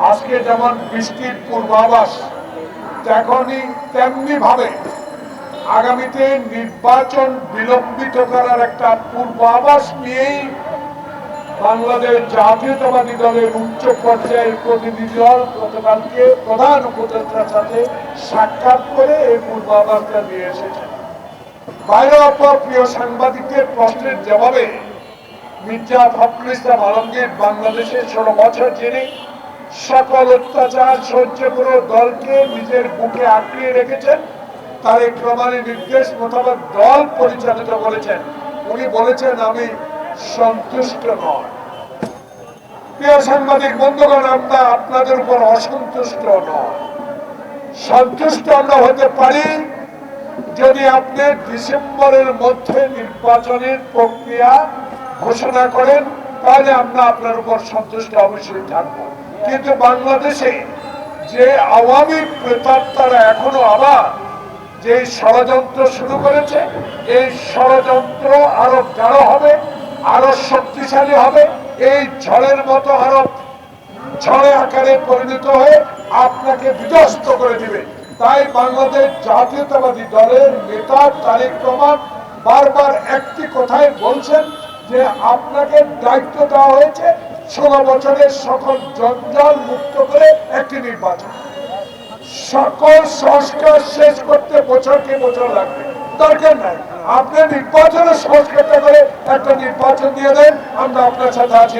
আজকে যেমন বৃষ্টির পূর্বাভাস তেমনি তেমনি ভাবে আগামীতে নির্বাচন বিলম্বিত করার একটা পূর্বাভাস নিয়েই বাংলাদেশ জাতীয়তাবাদী দলের উচ্চ পর্যায়ের প্রতিনিধি দল গতকালকে প্রধান উপদেষ্টার সাথে সাক্ষাৎ করে এই পূর্বাভাসটা নিয়ে এসেছে বাইরে অপর প্রিয় সাংবাদিকদের প্রশ্নের জবাবে মির্জা ফখরুল ইসলাম আলমগীর বাংলাদেশের ষোলো বছর যিনি সকল অত্যাচার সহ্য করে দলকে নিজের বুকে আঁকড়িয়ে রেখেছেন। তার এই প্রমাণের নির্দেশ মোতাবেক দল পরিচালিত করেছেন। উনি বলেছেন, আমি সন্তুষ্ট নয়। প্রিয় সাংবাদিক বন্ধুগণ, আমরা আপনাদের উপর অসন্তুষ্ট নয়। সন্তুষ্ট আমরা হতে পারি যদি আপনি ডিসেম্বরের মধ্যে নির্বাচনের প্রক্রিয়া ঘোষণা করেন, তাহলে আমরা আপনার উপর সন্তুষ্ট অবশ্যই থাকব। কিন্তু বাংলাদেশে যে আওয়ামী তারা এখনও আবার যে ষড়যন্ত্র শুরু করেছে, এই ষড়যন্ত্র আরও গাঢ় হবে, আরও শক্তিশালী হবে, এই ঝড়ের মতো আরও ঝড়ে আকারে পরিণত হয়ে আপনাকে বিধ্বস্ত করে দিবে। তাই বাংলাদেশ জাতীয়তাবাদী দলের নেতা তারেক রহমান বারবার একটি কথাই বলছেন যে আপনাকে দায়িত্ব দেওয়া হয়েছে ষোলো বছরের সকল জঞ্জাল মুক্ত করে একটি নির্বাচন। সকল সংস্কার শেষ করতে বছর কি বছর লাগবে, দরকার নাই। আপনি নির্বাচনের সংস্কারটা করে একটা নির্বাচন দিয়ে দেন, আমরা আপনার সাথে আছি।